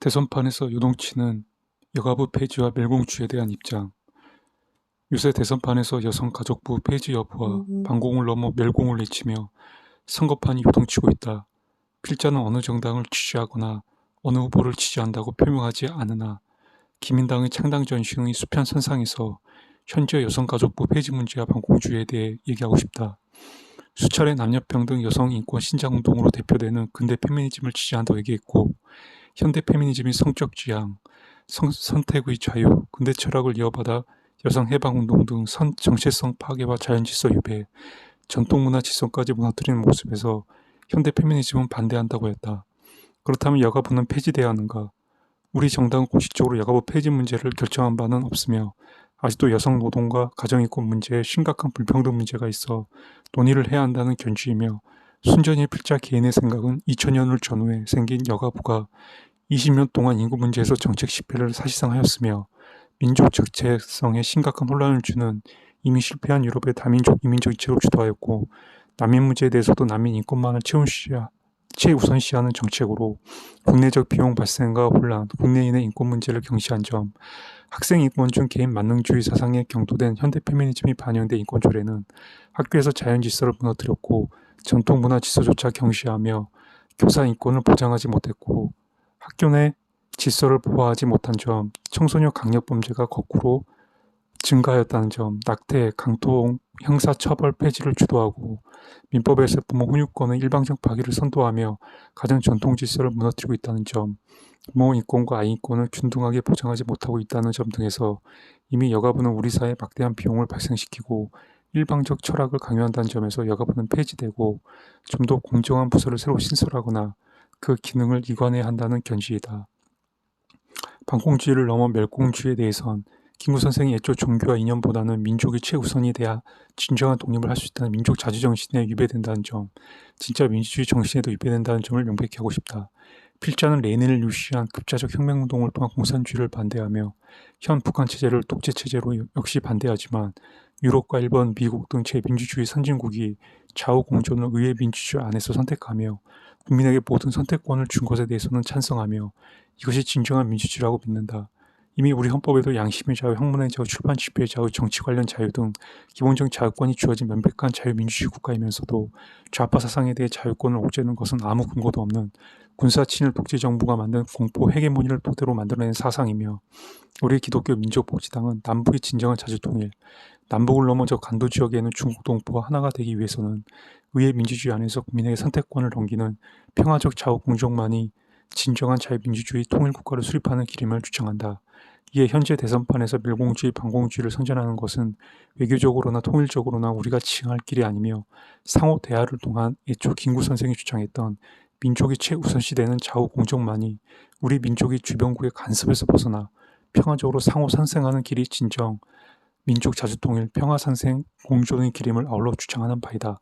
대선판에서 요동치는 여가부 폐지와 멸공주에 대한 입장. 요새 대선판에서 여성가족부 폐지 여부와 음. 반공을 넘어 멸공을 외치며 선거판이 요동치고 있다. 필자는 어느 정당을 지지하거나 어느 후보를 지지한다고 표명하지 않으나 기민당의 창당 전신의 수편 선상에서 현재 여성가족부 폐지 문제와 반공주의에 대해 얘기하고 싶다. 수차례 남녀평등 여성인권 신장운동으로 대표되는 근대 페미니즘을 지지한다고 얘기했고 현대 페미니즘이 성적 지향, 성- 선택의 자유, 근대 철학을 이어받아 여성 해방 운동 등 선 정체성 파괴와 자연 질서 유배, 전통 문화 지성까지 무너뜨리는 모습에서 현대 페미니즘은 반대한다고 했다. 그렇다면 여가부는 폐지돼야 하는가? 우리 정당은 공식적으로 여가부 폐지 문제를 결정한 바는 없으며 아직도 여성 노동과 가정인권 문제에 심각한 불평등 문제가 있어 논의를 해야 한다는 견지이며 순전히 필자 개인의 생각은 2000년을 전후에 생긴 여가부가 20년 동안 인구 문제에서 정책 실패를 사실상 하였으며 민족 정체성에 심각한 혼란을 주는 이미 실패한 유럽의 다민족 이민 정책을 주도하였고 난민 문제에 대해서도 난민 인권만을 최우시하, 최우선시하는 정책으로 국내적 비용 발생과 혼란, 국내인의 인권 문제를 경시한 점, 학생 인권 중 개인 만능주의 사상에 경도된 현대 페미니즘이 반영된 인권 조례는 학교에서 자연 질서를 무너뜨렸고 전통 문화 질서조차 경시하며 교사 인권을 보장하지 못했고 학교 내 질서를 보호하지 못한 점, 청소년 강력 범죄가 거꾸로 증가하였다는 점, 낙태, 강토, 형사처벌 폐지를 주도하고 민법에서 부모 훈육권의 일방적 파기를 선도하며 가정 전통 질서를 무너뜨리고 있다는 점, 부모 인권과 아이 인권을 균등하게 보장하지 못하고 있다는 점 등에서 이미 여가부는 우리 사회에 막대한 비용을 발생시키고 일방적 철학을 강요한다는 점에서 여가부는 폐지되고 좀 더 공정한 부서를 새로 신설하거나 그 기능을 이관해야 한다는 견지이다. 반공주의를 넘어 멸공주의에 대해선 김구 선생이 애초 종교와 이념보다는 민족이 최우선이 돼야 진정한 독립을 할 수 있다는 민족 자주 정신에 위배된다는 점, 진짜 민주주의 정신에도 위배된다는 점을 명백히 하고 싶다. 필자는 레닌을 유시한 급자적 혁명운동을 통한 공산주의를 반대하며 현 북한 체제를 독재 체제로 역시 반대하지만 유럽과 일본, 미국 등 제 민주주의 선진국이 좌우 공존을 의회 민주주의 안에서 선택하며 국민에게 모든 선택권을 준 것에 대해서는 찬성하며 이것이 진정한 민주주의라고 믿는다. 이미 우리 헌법에도 양심의 자유, 학문의 자유, 출판 집회의 자유, 정치 관련 자유 등 기본적 자유권이 주어진 명백한 자유민주주의 국가이면서도 좌파 사상에 대해 자유권을 옥죄는 것은 아무 근거도 없는 군사 친일 독재 정부가 만든 공포 헤게모니를 토대로 만들어낸 사상이며 우리 기독교 민족복지당은 남북의 진정한 자주 통일, 남북을 넘어져 간도 지역에 있는 중국 동포와 하나가 되기 위해서는 의회 민주주의 안에서 국민에게 선택권을 넘기는 평화적 좌우 공정만이 진정한 자유민주주의 통일국가를 수립하는 길임을 주장한다. 이에 현재 대선판에서 멸공주의, 반공주의를 선전하는 것은 외교적으로나 통일적으로나 우리가 지향할 길이 아니며 상호 대화를 통한 애초 김구 선생이 주장했던 민족이 최우선시되는 좌우 공정만이 우리 민족이 주변국의 간섭에서 벗어나 평화적으로 상호 상생하는 길이 진정 민족 자주통일, 평화 상생, 공존의 길임을 아울러 주장하는 바이다.